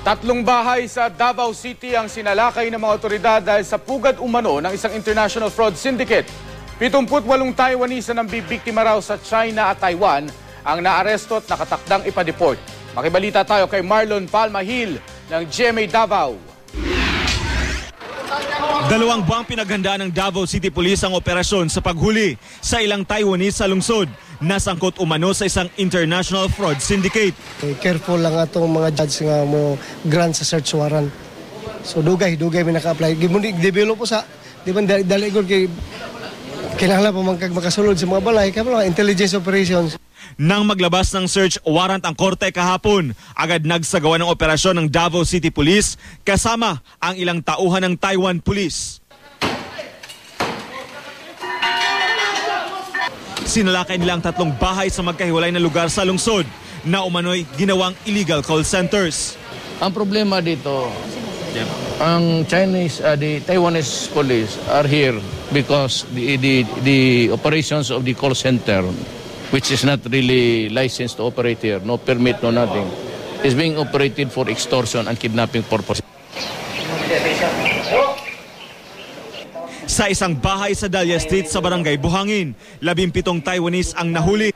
Tatlong bahay sa Davao City ang sinalakay ng mga otoridad dahil sa pugad umano ng isang international fraud syndicate. 78 Taiwanese ang bibiktima raw sa China at Taiwan ang naaresto at nakatakdang ipadeport. Makibalita tayo kay Marlon Palmahil ng GMA Davao. Dalawang buwang pinaghandaan ng Davao City Police ang operasyon sa paghuli sa ilang Taiwanese sa lungsod na sangkot umano sa isang international fraud syndicate. Careful lang atong mga judge nga mo grant sa search warrant. So dugay, dugay may naka-apply. Gimundi develop po sa di ba dali, dali kay kinahanglan pa man kag makasulod sa mga balay kay mga intelligence operations. Nang maglabas ng search warrant ang korte kahapon, agad nagsagawa ng operasyon ng Davao City Police kasama ang ilang tauhan ng Taiwan Police. Sinalakay nila ang tatlong bahay sa magkahiwalay na lugar sa lungsod na umano'y ginawang illegal call centers. Ang problema dito, ang Chinese, uh, the Taiwanese police are here because the, the, the operations of the call center, which is not really licensed to operate here, no permit, no nothing, is being operated for extortion and kidnapping purposes. Sa isang bahay sa Dahlia Street sa Barangay Buhangin, labimpitong Taiwanese ang nahuli.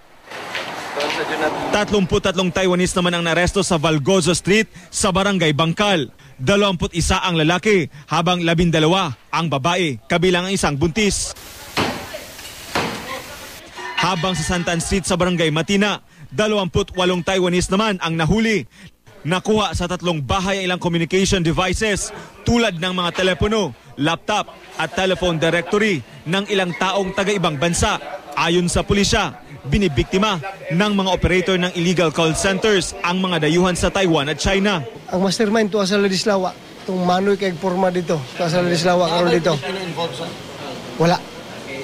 33 Taiwanese naman ang naresto sa Valgozo Street sa Barangay Bangkal. 21 ang lalaki habang 12 ang babae kabilang ang isang buntis. Habang sa Santan Street sa Barangay Matina, 28 Taiwanese naman ang nahuli. Nakuha sa tatlong bahay ang ilang communication devices tulad ng mga telepono, laptop at telephone directory ng ilang taong taga-ibang bansa. Ayon sa pulisya, binibiktima ng mga operator ng illegal call centers ang mga dayuhan sa Taiwan at China. Ang mastermind to sa Ladislawa, tong manoy kay forma dito, to sa Ladislawa karon dito. Wala.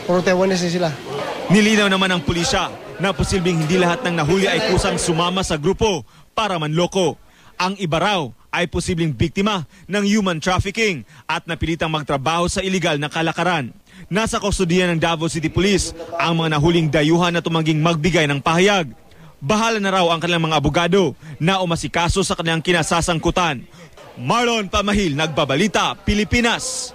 Puro Taiwanese sila. Nilinaw naman ng pulisya na posibleng hindi lahat ng nahuli ay kusang sumama sa grupo para manloko. Ang iba raw ay posibleng biktima ng human trafficking at napilitang magtrabaho sa iligal na kalakaran. Nasa kustodiya ng Davao City Police ang mga nahuling dayuhan na tumangging magbigay ng pahayag. Bahala na raw ang kanilang mga abogado na umasikaso sa kanilang kinasasangkutan. Marlon Pamahil, Nagbabalita, Pilipinas.